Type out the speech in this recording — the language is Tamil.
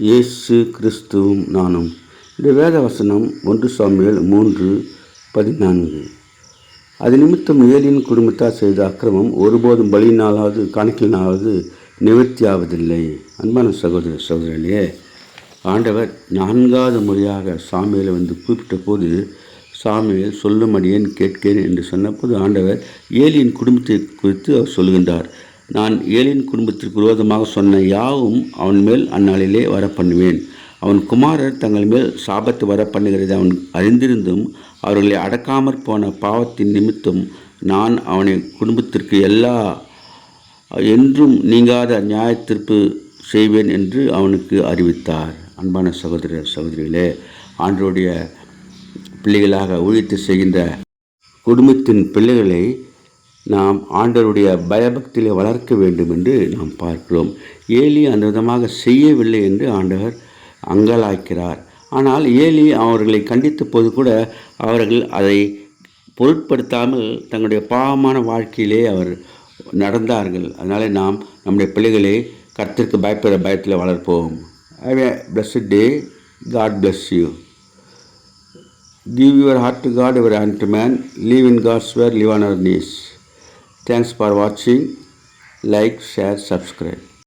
இயேசு கிறிஸ்துவும் நானும். இந்த வேத வசனம் ஒன்று சாமியல் மூன்று பதினான்கு. அது நிமித்தம் ஏலியின் குடும்பத்தார் செய்த அக்கிரமம் ஒருபோதும் பலியினாலாவது கணக்கினாலாவது நிவர்த்தியாவதில்லை. அன்பான சகோதர சகோதரர்களே ஆண்டவர் நான்காவது முறையாக சாமியில் வந்து கூப்பிட்ட போது சொல்லும் அடியேன் கேட்கேன் என்று சொன்னபோது ஆண்டவர் ஏலியின் குடும்பத்தை குறித்து அவர் சொல்கின்றார் நான் ஏலியின் குடும்பத்திற்கு விரோதமாக சொன்ன யாவும் அவன் மேல் அந்நாளிலே வர பண்ணுவேன் அவன் குமாரர் தங்கள் மேல் சாபத்து வர பண்ணுகிறது அவன் அறிந்திருந்தும் அவர்களை அடக்காமற் போன பாவத்தின் நிமித்தம் நான் அவனை குடும்பத்திற்கு எல்லா என்றும் நீங்காத நியாயத்திற்பு செய்வேன் என்று அவனுக்கு அறிவித்தார். அன்பான சகோதர சகோதரிகளே ஆண்டோடைய பிள்ளைகளாக ஊழியத்தை செய்கின்ற குடும்பத்தின் பிள்ளைகளை நாம் ஆண்டவருடைய பயபக்தியிலே வளர்க்க வேண்டும் என்று நாம் பார்க்கிறோம். ஏலி அந்த விதமாக செய்யவில்லை என்று ஆண்டவர் அங்கலாய்க்கிறார். ஆனால் ஏலி அவர்களை கண்டித்த போது கூட அவர்கள் அதை பொருட்படுத்தாமல் தங்களுடைய பாவமான வாழ்க்கையிலே அவர் நடந்தார்கள். அதனால் நாம் நம்முடைய பிள்ளைகளை கத்திற்கு பயப்படுற பயத்தில் வளர்ப்போம். Have a blessed day God bless you Give your heart to God, your hand to man. Live in God's word, live on our knees. Thanks for watching like share subscribe